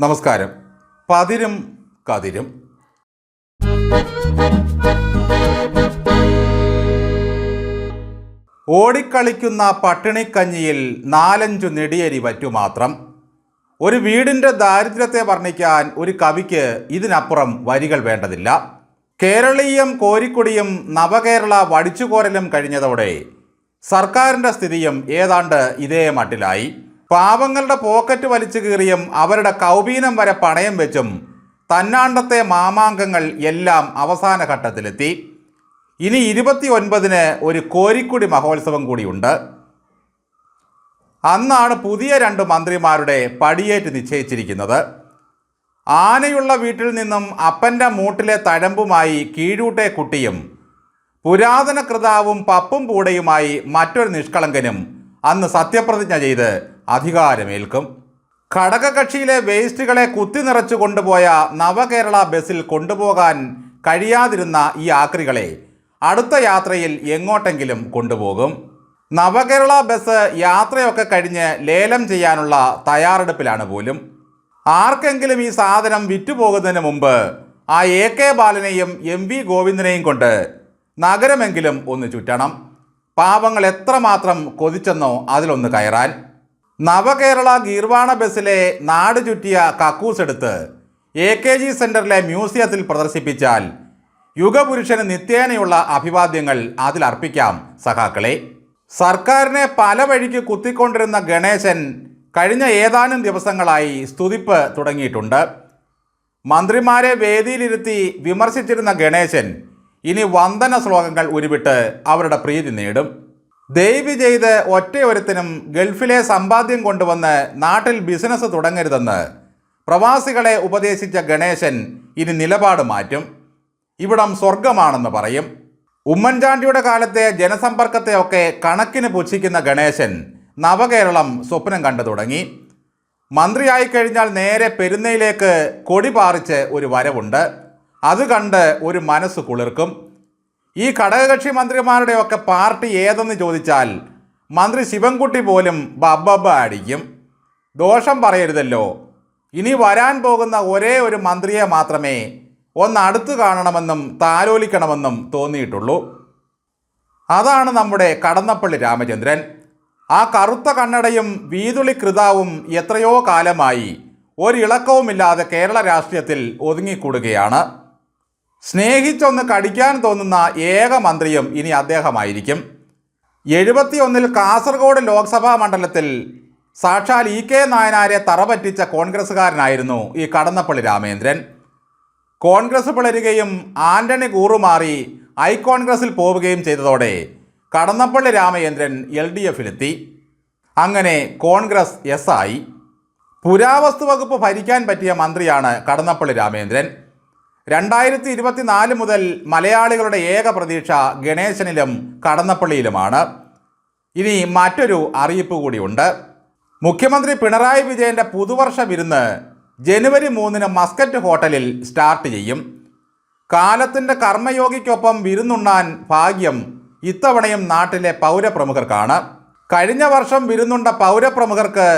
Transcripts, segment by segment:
നമസ്കാരം. പതിരും കതിരും. ഓടിക്കളിക്കുന്ന പട്ടിണിക്കഞ്ഞിയിൽ നാലഞ്ചു നെടിയരി വറ്റു മാത്രം. ഒരു വീടിന്റെ ദാരിദ്ര്യത്തെ വർണിക്കാൻ ഒരു കവിക്ക് ഇതിനപ്പുറം വരികൾ വേണ്ടതില്ല. കേരളീയം കോരിക്കുടിയും നവകേരള വടിച്ചുകോരലും കഴിഞ്ഞതോടെ സർക്കാരിന്റെ സ്ഥിതിയും ഏതാണ്ട് ഇതേ മട്ടിലായി. പാവങ്ങളുടെ പോക്കറ്റ് വലിച്ചു കീറിയും അവരുടെ കൗബീനം വരെ പണയം വെച്ചും തന്നാണ്ടത്തെ മാമാങ്കങ്ങൾ എല്ലാം അവസാന ഘട്ടത്തിലെത്തി. ഇനി ഇരുപത്തി ഒൻപതിന് ഒരു കോരിക്കുടി മഹോത്സവം കൂടിയുണ്ട്. അന്നാണ് പുതിയ രണ്ട് മന്ത്രിമാരുടെ പടിയേറ്റ് നിശ്ചയിച്ചിരിക്കുന്നത്. ആനയുള്ള വീട്ടിൽ നിന്നും അപ്പന്റെ മൂട്ടിലെ തഴമ്പുമായി കീഴൂട്ടെ കുട്ടിയും പുരാതന കൃതാവും പപ്പും പൂടയുമായി മറ്റൊരു നിഷ്കളങ്കനും അന്ന് സത്യപ്രതിജ്ഞ ചെയ്ത് അധികാരമേൽക്കും. ഘടകകക്ഷിയിലെ വേസ്റ്റുകളെ കുത്തി നിറച്ചു കൊണ്ടുപോയ നവകേരള ബസ്സിൽ കൊണ്ടുപോകാൻ കഴിയാതിരുന്ന ഈ ആക്രികളെ അടുത്ത യാത്രയിൽ എങ്ങോട്ടെങ്കിലും കൊണ്ടുപോകും. നവകേരള ബസ് യാത്രയൊക്കെ കഴിഞ്ഞ് ലേലം ചെയ്യാനുള്ള തയ്യാറെടുപ്പിലാണ് പോലും. ആർക്കെങ്കിലും ഈ സാധനം വിറ്റുപോകുന്നതിന് മുമ്പ് ആ എ കെ ബാലനെയും എം വി ഗോവിന്ദനെയും കൊണ്ട് നഗരമെങ്കിലും ഒന്ന് ചുറ്റണം. പാവങ്ങൾ എത്രമാത്രം കൊതിച്ചെന്നോ അതിലൊന്ന് കയറാൻ. നവകേരള ഗീർവാണ ബസ്സിലെ നാട് ചുറ്റിയ കക്കൂസ് എടുത്ത് എ കെ ജി സെന്ററിലെ മ്യൂസിയത്തിൽ പ്രദർശിപ്പിച്ചാൽ യുഗപുരുഷന് നിത്യേനയുള്ള അഭിവാദ്യങ്ങൾ അതിൽ അർപ്പിക്കാം. സഖാക്കളെ സർക്കാരിനെ പല വഴിക്ക് കുത്തിക്കൊണ്ടിരുന്ന ഗണേശൻ കഴിഞ്ഞ ഏതാനും ദിവസങ്ങളായി സ്തുതിപ്പ് തുടങ്ങിയിട്ടുണ്ട്. മന്ത്രിമാരെ വേദിയിലിരുത്തി വിമർശിച്ചിരുന്ന ഗണേശൻ ഇനി വന്ദന ശ്ലോകങ്ങൾ ഉരുവിട്ട് അവരുടെ പ്രീതി നേടും. ദയവ് ചെയ്ത് ഒറ്റയൊരുത്തിനും ഗൾഫിലെ സമ്പാദ്യം കൊണ്ടുവന്ന് നാട്ടിൽ ബിസിനസ് തുടങ്ങരുതെന്ന് പ്രവാസികളെ ഉപദേശിച്ച ഗണേശൻ ഇനി നിലപാട് മാറ്റും. ഇവിടം സ്വർഗമാണെന്ന് പറയും. ഉമ്മൻചാണ്ടിയുടെ കാലത്തെ ജനസമ്പർക്കത്തെയൊക്കെ കണക്കിന് പുച്ഛിക്കുന്ന ഗണേശൻ നവകേരളം സ്വപ്നം കണ്ടു തുടങ്ങി. മന്ത്രിയായി കഴിഞ്ഞാൽ നേരെ പെരുന്നയിലേക്ക് കൊടി പാറിച്ച് ഒരു വരവുണ്ട്. അത് കണ്ട് ഒരു മനസ്സ് കുളിർക്കും. ഈ ഘടകകക്ഷി മന്ത്രിമാരുടെയൊക്കെ പാർട്ടി ഏതെന്ന് ചോദിച്ചാൽ മന്ത്രി ശിവൻകുട്ടി പോലും ബബ്ബബ്ബ അടിക്കും ദോഷം പറയരുതല്ലോ. ഇനി വരാൻ പോകുന്ന ഒരേ ഒരു മന്ത്രിയെ മാത്രമേ ഒന്ന് അടുത്ത് കാണണമെന്നും താലോലിക്കണമെന്നും തോന്നിയിട്ടുള്ളൂ. അതാണ് നമ്മുടെ കടന്നപ്പള്ളി രാമചന്ദ്രൻ. ആ കറുത്ത കണ്ണടയും വീതുളി കൃതാവും എത്രയോ കാലമായി ഒരിളക്കവുമില്ലാതെ കേരള രാഷ്ട്രീയത്തിൽ ഒതുങ്ങിക്കൂടുകയാണ്. സ്നേഹിച്ചൊന്ന് കടിക്കാൻ തോന്നുന്ന ഏക മന്ത്രിയും ഇനി അദ്ദേഹമായിരിക്കും. എഴുപത്തിയൊന്നിൽ കാസർഗോഡ് ലോക്സഭാ മണ്ഡലത്തിൽ സാക്ഷാൽ ഇ കെ നായനാരെ തറപറ്റിച്ച കോൺഗ്രസ്സുകാരനായിരുന്നു ഈ കടന്നപ്പള്ളി രാമേന്ദ്രൻ. കോൺഗ്രസ് പിളരുകയും ആന്റണി കൂറുമാറി ഐ കോൺഗ്രസിൽ പോവുകയും ചെയ്തതോടെ കടന്നപ്പള്ളി രാമചന്ദ്രൻ എൽ ഡി എഫിലെത്തി. അങ്ങനെ കോൺഗ്രസ് എസ് ആയി. പുരാവസ്തു വകുപ്പ് ഭരിക്കാൻ പറ്റിയ മന്ത്രിയാണ് കടന്നപ്പള്ളി രാമേന്ദ്രൻ. രണ്ടായിരത്തി ഇരുപത്തിനാല് മുതൽ മലയാളികളുടെ ഏക പ്രതീക്ഷ ഗണേശനിലും കടന്നപ്പള്ളിയിലുമാണ്. ഇനി മറ്റൊരു അറിയിപ്പ് കൂടിയുണ്ട് മുഖ്യമന്ത്രി പിണറായി വിജയന്റെ പുതുവർഷ വിരുന്ന് ജനുവരി മൂന്നിന് മസ്കറ്റ് ഹോട്ടലിൽ സ്റ്റാർട്ട് ചെയ്യും. കാലത്തിന്റെ കർമ്മയോഗിക്കൊപ്പം വിരുന്നുണ്ണാൻ ഭാഗ്യം ഇത്തവണയും നാട്ടിലെ പൗരപ്രമുഖർക്കാണ്. കഴിഞ്ഞ വർഷം വിരുന്നുണ്ട പൗരപ്രമുഖർക്ക്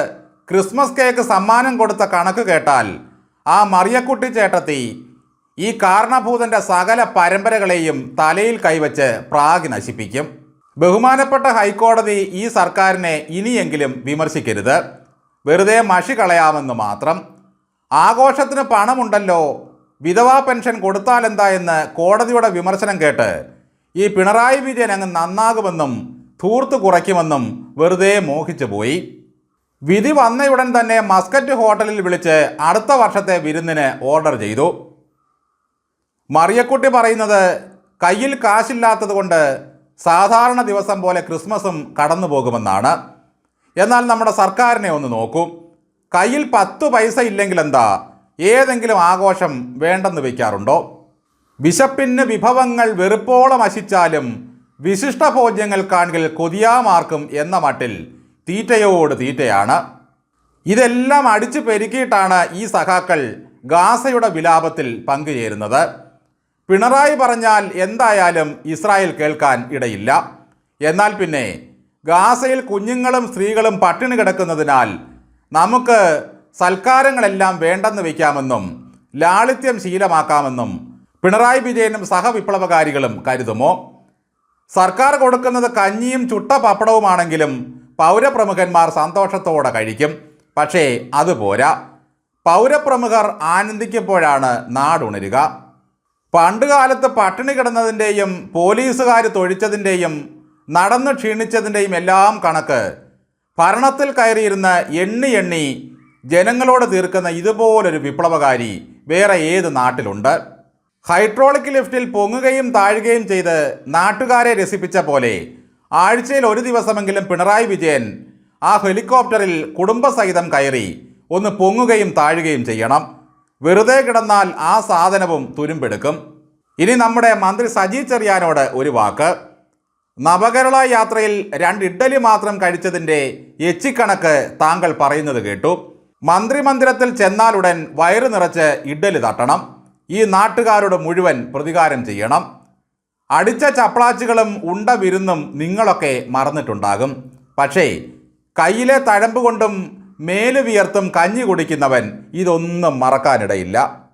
ക്രിസ്മസ് കേക്ക് സമ്മാനം കൊടുത്ത കണക്ക് കേട്ടാൽ ആ മറിയക്കുട്ടി ചേട്ടത്തി ഈ കാരണഭൂതന്റെ സകല പരമ്പരകളെയും തലയിൽ കൈവച്ച് പ്രാഗ് നശിപ്പിക്കും. ബഹുമാനപ്പെട്ട ഹൈക്കോടതി ഈ സർക്കാരിനെ ഇനിയെങ്കിലും വിമർശിക്കരുത്. വെറുതെ മഷി കളയാമെന്ന് മാത്രം. ആഘോഷത്തിന് പണമുണ്ടല്ലോ. വിധവാ പെൻഷൻ കൊടുത്താലെന്താ എന്ന് കോടതിയുടെ വിമർശനം കേട്ട് ഈ പിണറായി വിജയൻ അങ്ങ് നന്നാകുമെന്നും ധൂർത്ത് കുറയ്ക്കുമെന്നും വെറുതെ മോഹിച്ചു പോയി. വിധി വന്നയുടൻ തന്നെ മസ്കറ്റ് ഹോട്ടലിൽ വിളിച്ച് അടുത്ത വർഷത്തെ വിരുന്നിന് ഓർഡർ ചെയ്തു. മറിയക്കുട്ടി പറയുന്നത് കയ്യിൽ കാശില്ലാത്തത് കൊണ്ട് സാധാരണ ദിവസം പോലെ ക്രിസ്മസും കടന്നു പോകുമെന്നാണ്. എന്നാൽ നമ്മുടെ സർക്കാരിനെ ഒന്ന് നോക്കൂ. കയ്യിൽ പത്ത് പൈസ ഇല്ലെങ്കിൽ എന്താ? ഏതെങ്കിലും ആഘോഷം വേണ്ടെന്ന് വയ്ക്കാറുണ്ടോ? വിശപ്പിന് വിഭവങ്ങൾ വെറുപ്പോളം അശിച്ചാലും വിശിഷ്ട ഭോജ്യങ്ങൾ കാണികൾ കൊതിയാമാർക്കും എന്ന മട്ടിൽ തീറ്റയോട് തീറ്റയാണ്. ഇതെല്ലാം അടിച്ചു പെരുക്കിയിട്ടാണ് ഈ സഖാക്കൾ ഗാസയുടെ വിലാപത്തിൽ പങ്കുചേരുന്നത്. പിണറായി പറഞ്ഞാൽ എന്തായാലും ഇസ്രായേൽ കേൾക്കാൻ ഇടയില്ല. എന്നാൽ പിന്നെ ഗാസയിൽ കുഞ്ഞുങ്ങളും സ്ത്രീകളും പട്ടിണി കിടക്കുന്നതിനാൽ നമുക്ക് സൽക്കാരങ്ങളെല്ലാം വേണ്ടെന്ന് വയ്ക്കാമെന്നും ലാളിത്യം ശീലമാക്കാമെന്നും പിണറായി വിജയനും സഹവിപ്ലവകാരികളും കരുതുമോ? സർക്കാർ കൊടുക്കുന്നത് കഞ്ഞിയും ചുട്ട പപ്പടവുമാണെങ്കിലും പൗരപ്രമുഖന്മാർ സന്തോഷത്തോടെ കഴിക്കും. പക്ഷേ അതുപോരാ. പൗരപ്രമുഖർ ആനന്ദിക്കുമ്പോഴാണ് നാടുണരുക. പണ്ടുകാലത്ത് പട്ടിണി കിടന്നതിന്റെയും പോലീസുകാർ തൊഴിച്ചതിന്റെയും നടന്നു ക്ഷീണിച്ചതിന്റെയും എല്ലാം കണക്ക്. ഭരണത്തിൽ കയറിയിരുന്ന എണ്ണി എണ്ണി ജനങ്ങളോട് തീർക്കുന്ന ഇതുപോലൊരു വിപ്ലവകാരി വേറെ ഏത് നാട്ടിലുണ്ട്? ഹൈഡ്രോളിക് ലിഫ്റ്റിൽ പൊങ്ങുകയും താഴുകയും ചെയ്ത് നാട്ടുകാരെ രസിപ്പിച്ച പോലെ ആഴ്ചയിൽ ഒരു ദിവസമെങ്കിലും പിണറായി വിജയൻ ആ ഹെലികോപ്റ്ററിൽ കുടുംബസഹിതം കയറി ഒന്ന് പൊങ്ങുകയും താഴുകയും ചെയ്യണം. വെറുതെ കിടന്നാൽ ആ സാധനവും തുരുമ്പെടുക്കും. ഇനി നമ്മുടെ മന്ത്രി സജി ചെറിയാനോട് ഒരു വാക്ക്. നവകേരള യാത്രയിൽ രണ്ട് ഇഡ്ഡലി മാത്രം കഴിച്ചതിന്റെ എച്ചിക്കണക്ക് താങ്കൾ പറയുന്നത് കേട്ടു. മന്ത്രിമന്ദിരത്തിൽ ചെന്നാലുടൻ വയറ് നിറച്ച് ഇഡ്ഡലി തട്ടണം. ഈ നാട്ടുകാരോട് മുഴുവൻ പ്രതികാരം ചെയ്യണം. അടിച്ച ചപ്പളാച്ചുകളും ഉണ്ട വിരുന്നും നിങ്ങളൊക്കെ മറന്നിട്ടുണ്ടാകും. പക്ഷേ കയ്യിലെ തഴമ്പ് കൊണ്ടും മേൽ വിയർത്തും കഞ്ഞി കുടിക്കുന്നവൻ ഇതൊന്നും മറക്കാനിടയില്ല.